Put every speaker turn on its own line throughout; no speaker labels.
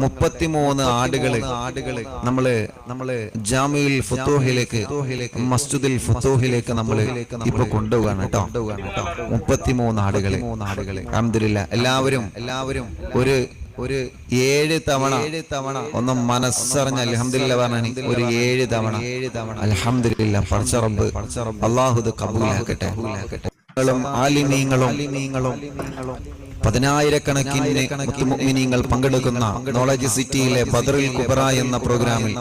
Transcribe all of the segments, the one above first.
മുപ്പത്തിമൂന്ന് ആടുകൾ ആടുകൾ നമ്മൾ നമ്മൾ ജാമിയിൽ ഫുത്തോഹിലേക്ക് മസ്ജിദിൽ ഫുത്തോഹിലേക്ക് നമ്മൾ ഇപ്പൊ കൊണ്ടുപോകാണ് കേട്ടോ. മുപ്പത്തിമൂന്ന് ആടുകൾ. ആടുകൾ അഹമ്മദില്ല എല്ലാവരും എല്ലാവരും ഒരു ഒരു ഏഴ് തവണ ഏഴ് തവണ ഒന്ന് മനസ്സറിഞ്ഞ അലഹമില്ല പറഞ്ഞ ഒരു ഏഴ് തവണ. ഏഴ് തവണ അലഹമില്ല പടച്ചറബ് അള്ളാഹുദ് കബൂലാക്കട്ടെ. ആലിമീങ്ങളും ആലിമീങ്ങളും പതിനായിരക്കണക്കിന് മുഅ്മിനീങ്ങൾ പങ്കെടുക്കുന്ന നോളജ് സിറ്റിയിലെ ബദറിൽ കുബറ എന്ന പ്രോഗ്രാമിൽ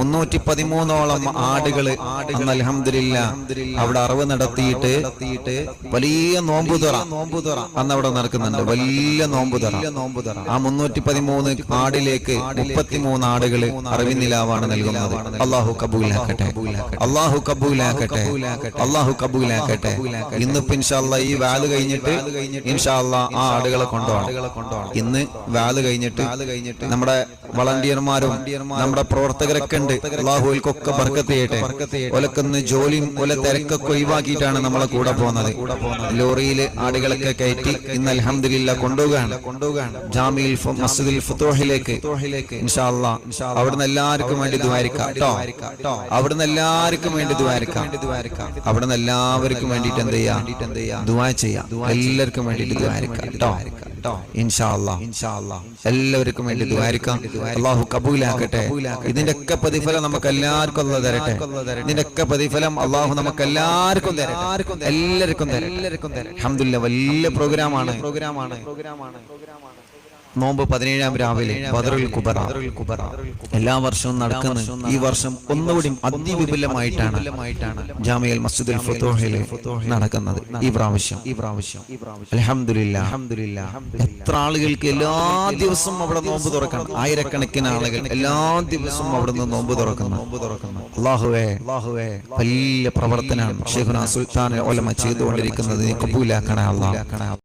മുന്നൂറ്റി പതിമൂന്നോളം ആടുകൾ അന്ന് അൽഹംദുലില്ല അവിടെ അറിവ് നടത്തിയിട്ട് വലിയ നോമ്പുതുറ നോമ്പുതുറ അന്ന് അവിടെ നടക്കുന്നുണ്ട്. വലിയ നോമ്പുതുറ. നോമ്പുതുറ. ആ മുന്നൂറ്റി പതിമൂന്ന് ആടിലേക്ക് മുപ്പത്തിമൂന്ന് ആടുകൾ അറിവിനിലാവാണ് നൽകുന്നത്. അള്ളാഹു കബൂലാക്കട്ടെ. അള്ളാഹു കബൂലാക്കട്ടെ. അള്ളാഹു കബൂലാക്കട്ടെ. ഇന്നിപ്പോ ഇൻഷാല്ല ഈ വാൽ കഴിഞ്ഞിട്ട് ഇൻഷാല്ല ആ ആടുകളെ കൊണ്ടുപോകണം. ഇന്ന് വാൽ കഴിഞ്ഞിട്ട് കഴിഞ്ഞിട്ട് നമ്മുടെ വളണ്ടിയർമാരും നമ്മുടെ പ്രവർത്തകരൊക്കെ ഉണ്ട്. അള്ളാഹുൽക്കൊക്കെ ബർക്കത്ത് ഒലക്കൊന്ന് ജോലിയും ഒല തിരക്കൊക്കെ ഒഴിവാക്കിയിട്ടാണ് നമ്മളെ കൂടെ പോകുന്നത്. ലോറിയിൽ ആടുകളൊക്കെ കയറ്റി ഇന്ന് അലഹമില്ല കൊണ്ടുപോകാണ് ജാമിയിൽ മസ്ജിദിൽ ഫുത്തോഹിലേക്ക് അവിടുന്ന് എല്ലാവർക്കും വേണ്ടി ദ്വാരിക്കാം കേട്ടോ അവിടുന്ന് എല്ലാവർക്കും വേണ്ടി ദ്വാരിക്കാം അവിടുന്ന് എല്ലാവർക്കും വേണ്ടിട്ട് എന്ത് ചെയ്യാം? ദുആ ചെയ്യാം. എല്ലാവർക്കും വേണ്ടിട്ട് ദ്വാരിക്കാം കേട്ടോ ഇൻഷാല്ലാ എല്ലാവർക്കും വേണ്ടി ദ്വാരിക്കാം. അള്ളാഹു കബൂലാക്കട്ടെ. ഇതിന്റെ ഒക്കെ പ്രതിഫലം നമുക്ക് എല്ലാവർക്കും തരട്ടെ. ഇതിന്റെ ഒക്കെ പ്രതിഫലം അള്ളാഹു നമുക്ക് എല്ലാവർക്കും തരട്ടെ. എല്ലാവർക്കും എല്ലാവർക്കും അഹമ്മദില്ല വലിയ പ്രോഗ്രാമാണ്. പ്രോഗ്രാമാണ്. നോമ്പ് പതിനേഴാം രാവിലെ ബദറുൽ കുബറ എല്ലാ വർഷവും നടക്കുന്ന ഈ വർഷം ഒന്നുകൂടി അതിവിപുലമായിട്ടാണ് ജാമിയൽ മസ്ജിദുൽ ഫുത്തൂഹിൽ നടക്കുന്നത് ഈ പ്രാവശ്യം. ഈ പ്രാവശ്യം. അലഹമില്ല എത്ര ആളുകൾക്ക് എല്ലാ ദിവസവും അവിടെ നോമ്പ് തുറക്കണം? ആയിരക്കണക്കിന് ആളുകൾ എല്ലാ ദിവസവും അവിടെ നിന്ന് നോമ്പ് തുറക്കുന്നു. അള്ളാഹുവേ അള്ളാഹുവേ വലിയ പ്രവർത്തനമാണ് ഷെഹുന സുൽത്താൻ ഒലമ ചെയ്തുകൊണ്ടിരിക്കുന്നത്. കബൂലാക്കണേ അള്ളാഹ്.